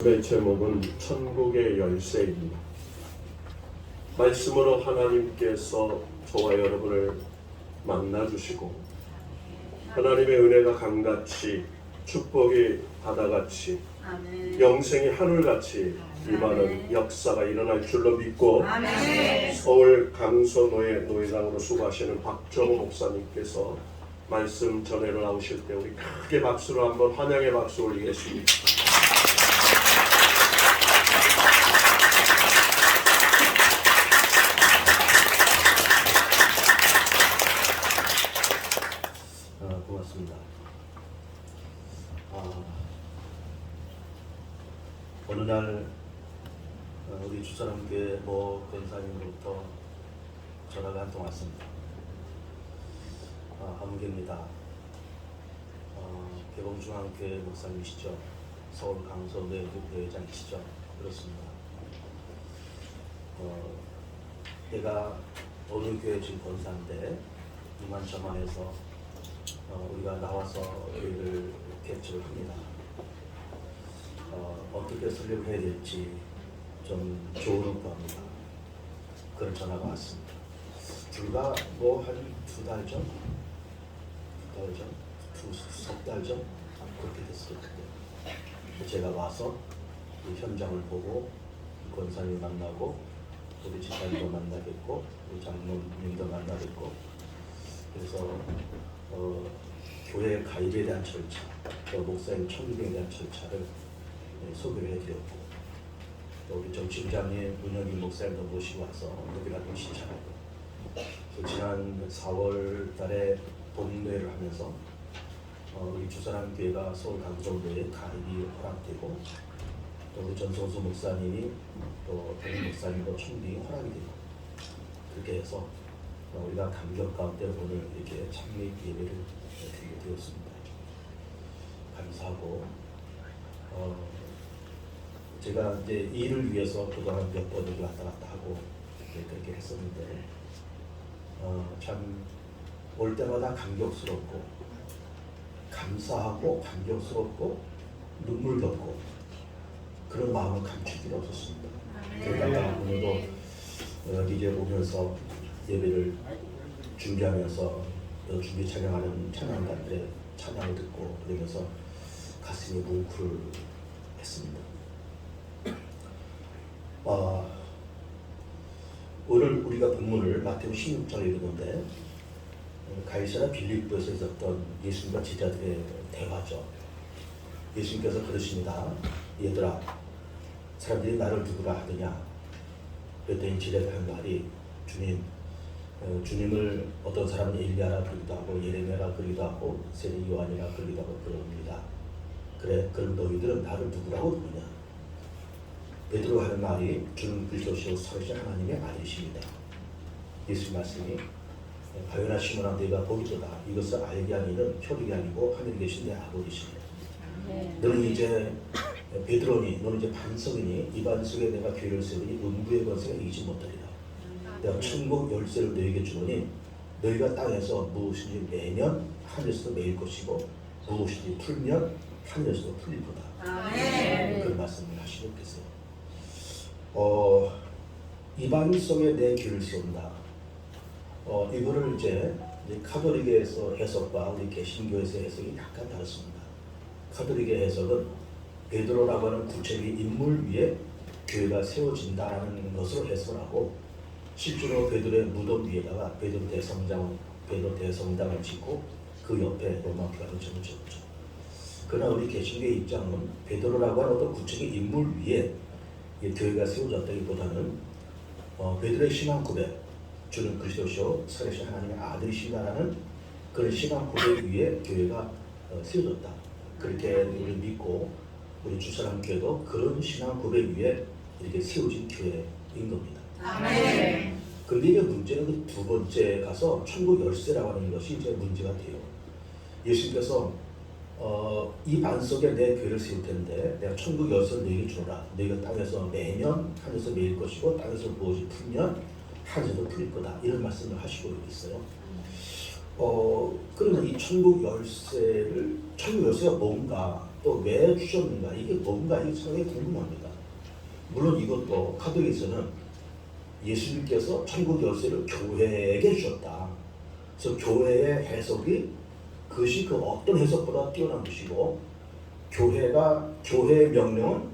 오늘의 제목은 천국의 열쇠입니다. 말씀으로 하나님께서 저와 여러분을 만나주시고 하나님의 은혜가 강같이 축복이 바다같이 아멘. 영생이 하늘같이 임하는 역사가 일어날 줄로 믿고 아멘. 서울 강서노예 노예장으로 수고하시는 박정우 목사님께서 말씀 전해로 나오실 때 우리 크게 박수로 한번 환영의 박수 올리겠습니다. 아, 고맙습니다. 아, 어느 날 어, 우리 주사람교회 모 권사님으로부터 전화가 한 통 왔습니다. 아, 함께입니다. 어, 개봉중앙교회 목사님이시죠. 서울 강서내 부회장이시죠. 그렇습니다. 어, 내가 어느 교회 지금 권사인데 이만저만해서 어, 우리가 나와서 교회를 개최를 합니다. 어, 어떻게 설립을 해야 될지 좀 조언을 구합니다. 그런 전화가 왔습니다. 불과 뭐 한 두 달 전, 두 달 전, 두석달 전, 그렇게 됐을 텐데 제가 와서 이 현장을 보고 권사님 만나고 우리 집사님도 만나겠고 우리 장로님도 만나겠고 그래서 어, 교회 가입에 대한 절차, 또 목사님 청빙에 대한 절차를 네, 소개를 해드렸고 또 우리 정치부장님 문영인 목사님도 모시고 와서 좀 시작하고 또 지난 4월 달에 본회를 하면서 어, 우리 주사람 교회가 서울 강정도에 가입이 허락되고 또 우리 전성수 목사님이 또 대리 목사님도 청빙이 허락이 되고 그렇게 해서 어, 우리가 감격 가운데 오늘 이렇게 창립 예배를 드리게 되었습니다. 감사하고 어, 제가 이제 이 일을 위해서 그동안 몇번 여기 왔다 갔다 하고 그렇게 했었는데 어, 참올 때마다 감격스럽고 감사하고 감격스럽고 눈물 겹고 그런 마음을 감출 필요 없었습니다. 그러다가 오늘도 어, 이제 오면서 예배를 준비하면서 어, 준비 촬영하는 찬양단들의 찬양을 듣고 그러면서 가슴이 뭉클했습니다. 어, 오늘 우리가 본문을 마태오 16장에 읽었는데 어, 가이사라 빌립보에서 있었던 예수님과 제자들의 대화죠. 예수님께서 그러십니다. 얘들아, 사람들이 나를 누구라 하느냐? 그랬더니 제자들 한 말이 주님, 어, 주님을 어떤 사람은 엘리야라 그러기도 하고 예레미야라 그러기도 하고 세리 요한이라 그러기도 하고 그럽니다. 그래, 그럼 너희들은 나를 누구라고 부르냐? 베드로 하는 말이 주는 그리스도시오 살으신 하나님의 아들이십니다. 예수 말씀이 바요나 시몬아 내가 보기도다. 이것을 알게 하는 이는 혈육이 아니고 하늘에 계신 내 아버지시니 너는 이제 베드로니 너는 이제 반석이니 이 반석에 내가 교회를 세우니 음부의 권세가 이기지 못하리라. 내가 천국 열쇠를 너에게 주노니 너희가 땅에서 무엇인지 매면 하늘에서도 매일 것이고 무엇인지 풀면 하늘에서도 풀릴 거다. 아멘. 그런 말씀을 하시고 계세요 어, 이방성에 내 길을 쏜다 어, 이거를 이제 카톨릭에서 해석과 우리 개신교에서 해석이 약간 다릅니다. 카톨릭의 해석은 베드로라고 하는 구체적인 인물 위에 교회가 세워진다라는 것으로 해석을 하고 실제로 베드로의 무덤 위에다가 베드로 대성당 베드로 대성당을 짓고 그 옆에 로마 점을 지었죠. 그러나 우리 개신교의 입장은 베드로라고 하는 어떤 구체적인 인물 위에 이 교회가 세워졌다기보다는 어, 베드로의 신앙 고백 주는 그리스도시오 살아계신 하나님의 아들이시다라는 그런 신앙 고백 위에 교회가 어, 세워졌다. 그렇게 우리 믿고 우리 주사람 교회도 그런 신앙 고백 위에 이렇게 세워진 교회인 겁니다. 아멘. 근데 이제 문제는 그 두 번째 가서 천국 열쇠라고 하는 것이 이제 문제가 돼요. 예수님께서 어, 이 반석에 내 교회를 세울 텐데 내가 천국 열쇠를 너에게 주노라. 너희가 땅에서 매면 하늘에서 매일 것이고 땅에서 무엇이 풀면 하늘에서 풀릴 거다. 이런 말씀을 하시고 있어요. 어, 그러면 이 천국 열쇠를 천국 열쇠가 뭔가 또 왜 주셨는가 이게 뭔가 이게 상당히 궁금합니다. 물론 이것도 카톨릭에서는 예수님께서 천국 열쇠를 교회에게 주셨다. 그래서 교회의 해석이 그것이 그 어떤 해석보다 뛰어난 것이고 교회가 교회의 명령은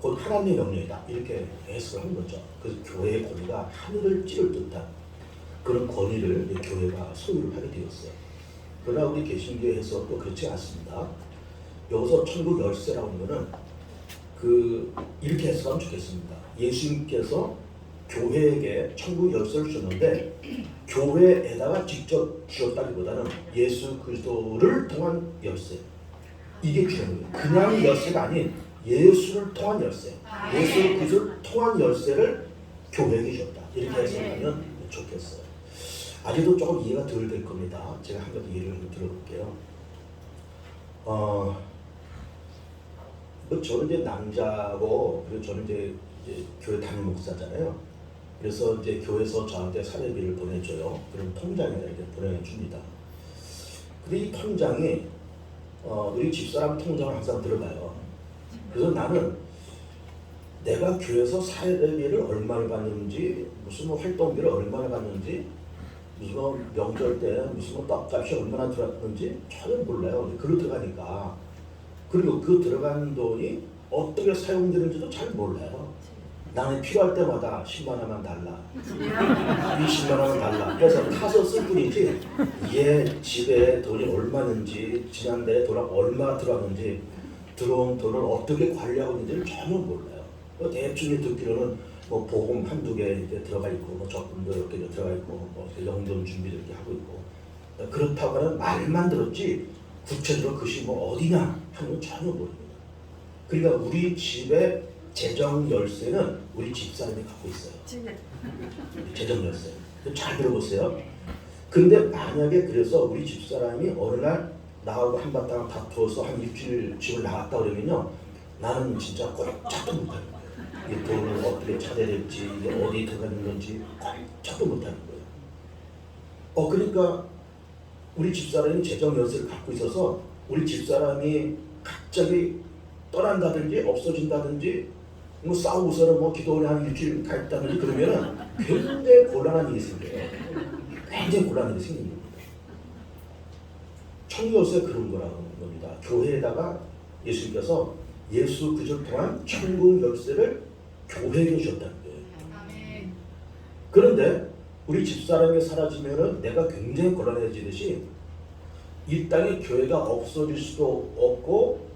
곧 하나님의 명령이다 이렇게 해석을 한 거죠. 그래서 교회의 권위가 하늘을 찌를 듯한 그런 권위를 이 교회가 소유를 하게 되었어요. 그러나 우리 개신교에서 또 그렇지 않습니다. 여기서 천국 열쇠라고 하는 거는 그 이렇게 해석하면 좋겠습니다. 예수님께서 교회에게 천국 열쇠를 주셨는데 교회에다가 직접 주셨다기보다는 예수 그리스도를 통한 열쇠 이게 중요한 거예요. 그냥 열쇠가 아닌 예수를 통한 열쇠, 예수 그리스도를 통한 열쇠를 교회에게 주셨다. 이렇게 해석하면 좋겠어요. 아직도 조금 이해가 덜 될 겁니다. 제가 한 가지 예를 한번 들어볼게요. 어, 뭐 저는 이제 남자고 그리고 저는 이제, 이제 교회 담임 목사잖아요. 그래서 이제 교회에서 저한테 사례비를 보내줘요. 그럼 통장에다 이렇게 보내줍니다. 근데 이 통장이 어, 우리 집사람 통장을 항상 들어가요. 그래서 나는 내가 교회에서 사례비를 얼마를 받는지 무슨 뭐 활동비를 얼마나 받는지 무슨 뭐 명절 때 무슨 뭐 떡값이 얼마나 들어갔는지 전혀 몰라요. 글로 들어가니까 그리고 그 들어간 돈이 어떻게 사용되는지도 잘 몰라요. 나는 필요할 때마다 10만 원만 달라. 20만 원만 달라. 그래서 타서 쓸 뿐이지 얘 집에 돈이 얼마는지 지난달에 돈 얼마 들어왔는지 들어온 돈을 어떻게 관리하고 있는지를 전혀 몰라요. 뭐 대충 듣기로는 뭐 보험 한두 개 이제 들어가 있고 뭐 적금도 이렇게 들어가 있고 뭐 영돈 준비도 이렇게 하고 있고 그렇다고 하는 말만 들었지 구체적으로 그것이 뭐 어디냐 하는 건 전혀 모릅니다. 그러니까 우리 집에 재정 열쇠는 우리 집사람이 갖고 있어요. 재정 열쇠. 잘 들어보세요. 근데 만약에 그래서 우리 집사람이 어느 날 나하고 한바탕 다투어서 한 일주일 집을 나갔다 그러면요. 나는 진짜 꼼짝도 못하는 거예요. 이 돈을 어떻게 찾아야 될지, 어디 들어가는 건지 꼼짝도 못하는 거예요. 어, 그러니까 우리 집사람이 재정 열쇠를 갖고 있어서 우리 집사람이 갑자기 떠난다든지 없어진다든지 뭐 싸우고서는 뭐 기도원에 한 일주일 가 있다든지 그러면은 굉장히 곤란한 일이 생겨요. 굉장히 곤란한 일이 생깁니다. 천국열쇠 그런 거라는 겁니다. 교회에다가 예수님께서 예수 그리스도를 통한 천국 열쇠를 교회에게 주셨다는 거예요. 그런데 우리 집사람이 사라지면은 내가 굉장히 곤란해지듯이 이 땅에 교회가 없어질 수도 없고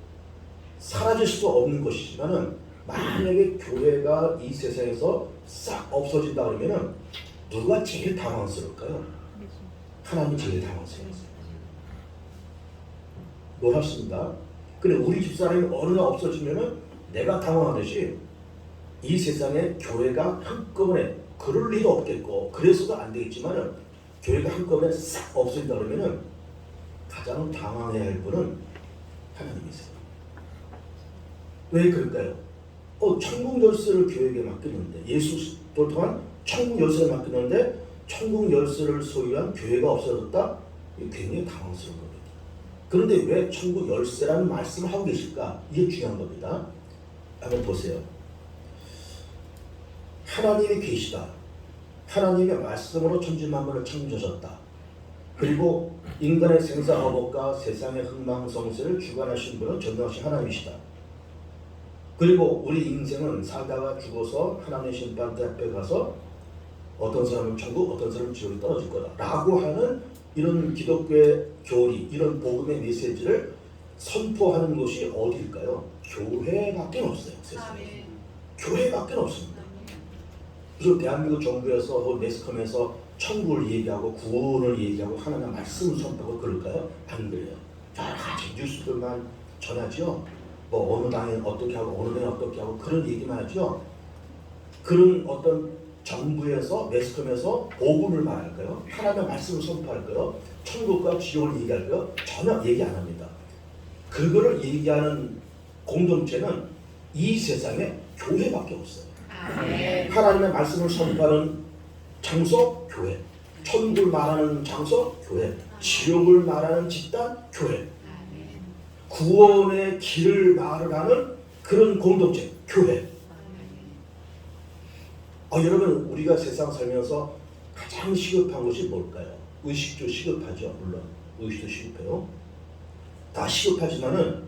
사라질 수도 없는 것이지만은 만약에 교회가 이 세상에서 싹 없어진다 그러면은 누가 제일 당황스러울까요? 하나님이 제일 당황스러웠어요. 놀랍습니다. 근데 우리 집사람이 어느 날 없어지면은 내가 당황하듯이 이 세상에 교회가 한꺼번에 그럴 리도 없겠고 그래서가 안 되겠지만은 교회가 한꺼번에 싹 없어진다 그러면은 가장 당황해야 할 분은 하나님이세요. 왜 그럴까요? 어, 천국 열쇠를 교회에게 맡겼는데 예수를 통한 천국 열쇠를 맡겼는데 천국 열쇠를 소유한 교회가 없어졌다? 굉장히 당황스러운 겁니다. 그런데 왜 천국 열쇠라는 말씀을 하고 계실까? 이게 중요한 겁니다. 한번 보세요. 하나님이 계시다. 하나님의 말씀으로 천지 만물을 창조하셨다. 그리고 인간의 생사화복과 세상의 흥망성쇠를 주관하신 분은 전능하신 하나님이시다. 그리고 우리 인생은 살다가 죽어서 하나님의 심판대 앞에 가서 어떤 사람은 천국, 어떤 사람은 지옥에 떨어질 거다라고 하는 이런 기독교의 교리, 이런 복음의 메시지를 선포하는 곳이 어디일까요? 교회밖에 없어요. 세상에. 아멘. 교회밖에 없습니다. 그래서 대한민국 정부에서 뭐 매스컴에서 천국을 얘기하고 구원을 얘기하고 하나님의 말씀을 선포하고 그럴까요? 안 그래요. 여러 가지 뉴스들만 전하죠. 뭐 어느 당에 어떻게 하고 어느 당에 어떻게 하고 그런 얘기만 하죠. 그런 어떤 정부에서 매스컴에서 복음을 말할까요? 하나님의 말씀을 선포할까요? 천국과 지옥을 얘기할까요? 전혀 얘기 안 합니다. 그거를 얘기하는 공동체는 이 세상에 교회밖에 없어요. 아멘. 하나님의 말씀을 선포하는 장소 교회, 천국을 말하는 장소 교회, 지옥을 말하는 집단 교회. 구원의 길을 말을 하는 그런 공동체, 교회. 아, 여러분 우리가 세상 살면서 가장 시급한 것이 뭘까요? 의식도 시급하죠. 물론 의식도 시급해요. 다 시급하지만은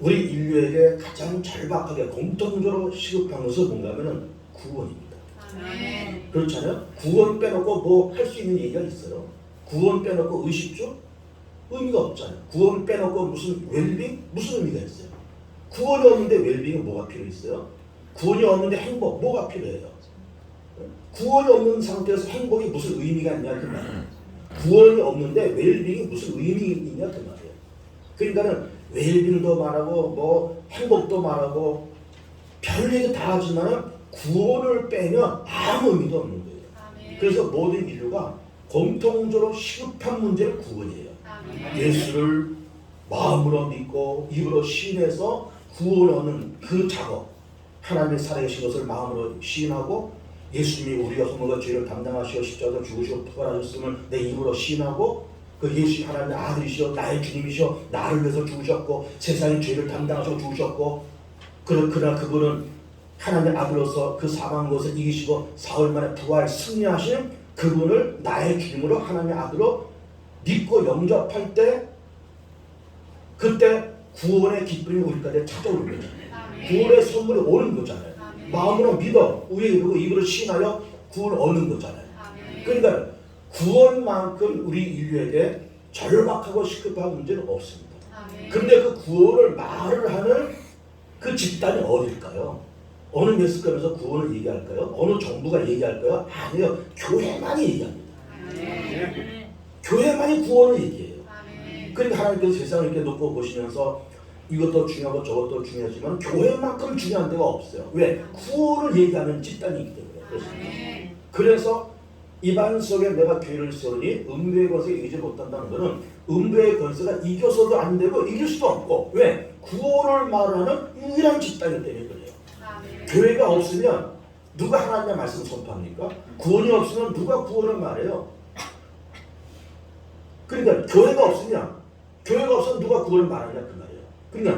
우리 인류에게 가장 절박하게 공통적으로 시급한 것은 뭔가 하면은 구원입니다. 아멘. 그렇잖아요? 구원 빼놓고 뭐 할 수 있는 얘기가 있어요? 구원 빼놓고 의식주? 의미가 없잖아요. 구원 빼놓고 무슨 웰빙? 무슨 의미가 있어요? 구원이 없는데 웰빙이 뭐가 필요했어요? 구원이 없는데 행복 뭐가 필요해요? 구원이 없는 상태에서 행복이 무슨 의미가 있냐 그 말이에요. 구원이 없는데 웰빙이 무슨 의미 있냐 그 말이에요. 그러니까는 웰빙도 말하고 뭐 행복도 말하고 별 얘기 다 하지만 구원을 빼면 아무 의미도 없는 거예요. 그래서 모든 인류가 공통적으로 시급한 문제는 구원이에요. 예수를 마음으로 믿고 입으로 시인해서 구원 얻는 그 작업 하나님의 살아계신 것을 마음으로 시인하고 예수님이 우리가 허물과 죄를 담당하시어 십자가 죽으시고 부활하셨음을 내 입으로 시인하고 그 예수 하나님의 아들이시여 나의 주님이시여 나를 위해서 죽으셨고 세상의 죄를 담당하시고 죽으셨고 그러, 그러나 그분은 하나님의 아들로서 그 사망 것을 이기시고 사흘 만에 부활 승리하신 그분을 나의 주님으로 하나님의 아들로 믿고 영접할 때 그때 구원의 기쁨이 우리까지 찾아오는 거죠. 구원의 선물이 오는 거잖아요. 마음으로 믿어 우리의 입으로 입으로 신하여 구원을 얻는 거잖아요. 그러니까 구원만큼 우리 인류에게 절박하고 시급한 문제는 없습니다. 근데 그 구원을 말을 하는 그 집단이 어딜까요? 어느 메스컴에서 구원을 얘기할까요? 어느 정부가 얘기할까요? 아니요. 교회만이 얘기합니다. 교회만이 구원을 얘기해요. 아멘. 그러니까 하나님께서 세상을 이렇게 놓고 보시면서 이것도 중요하고 저것도 중요하지만 교회만큼 중요한 데가 없어요. 왜? 구원을 얘기하는 집단이기 때문에. 그래서, 아멘. 그래서 입안 속에 내가 교회를 세우니 음부의 권세에 이기지 못한다는 것은 음부의 권세가 이겨서도 안 되고 이길 수도 없고 왜? 구원을 말하는 유일한 집단이기 때문에 그래요. 아멘. 교회가 없으면 누가 하나님의 말씀 선포합니까? 구원이 없으면 누가 구원을 말해요? 그러니까 교회가 없으면 교회가 없으면 누가 구원을 말하냐 그 말이에요. 그러니까